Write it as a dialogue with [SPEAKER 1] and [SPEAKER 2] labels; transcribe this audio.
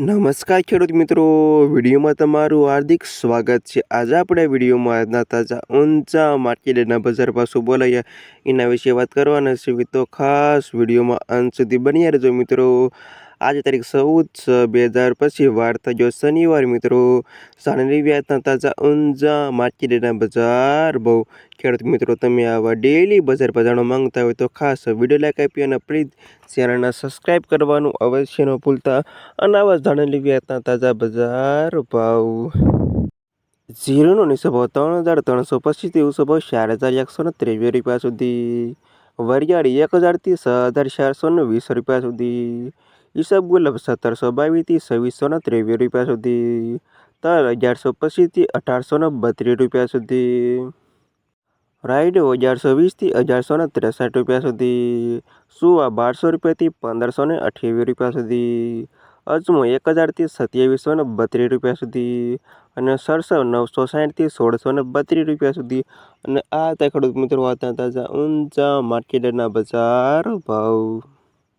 [SPEAKER 1] નમસ્કાર ખેડૂત મિત્રો, વિડીયોમાં તમારું હાર્દિક સ્વાગત છે. આજે આપણે વિડીયોમાં આજના તાજા, ઊંચા માર્કેટના બજાર પાછું બોલાયા, એના વિશે વાત કરવાના છે તો ખાસ વિડીયોમાં અંત સુધી બન્યા રહેજો મિત્રો. આજે તારીખ ચૌદ છ બે હજાર પછી વાર થયો શનિવાર મિત્રો. સાણંદ વ્યાજના તાજા ઊંઝા માર્કેટના બજાર બહુ. ખેડૂત મિત્રો, તમે આવા ડેલી બજાર બજારનો માંગતા હોય તો ખાસ વીડિયો લાઈક આપી અને પ્લીઝ ચેનલને સબસ્ક્રાઈબ કરવાનું અવશ્ય ન ભૂલતા. અને આવા જાણેલી વ્યાજના તાજા બજાર ભાવ. ઝીરોનો ભાવ ત્રણ હજાર ત્રણસો પચીસથી ઊંચો ભાવ ચાર હજાર એકસો ને ત્રેવીસ રૂપિયા સુધી. વરિયાળી એક હજારથી છ હજાર ચારસો ને વીસ રૂપિયા સુધી. ઈસબ ગુલબ સત્તરસો બાવીસથી છવ્વીસોને ત્રેવીસ રૂપિયા સુધી. તલ અગિયારસો પચીસથી અઢારસો ને બત્રીસ રૂપિયા સુધી. રાઈડો અગિયારસો વીસથી અગિયારસો ત્રેસઠ રૂપિયા સુધી. સુવા બારસો રૂપિયાથી પંદરસો ને અઠ્યાવીસ રૂપિયા સુધી. અજમો એક હજારથી સત્યાવીસો ને બત્રીસ રૂપિયા સુધી. અને સરસવ નવસો સાઠથી સોળસો ને બત્રીસ રૂપિયા સુધી. અને આ હતા ખેડૂત મિત્રો વાતા ઊંચા માર્કેટના બજાર ભાવ.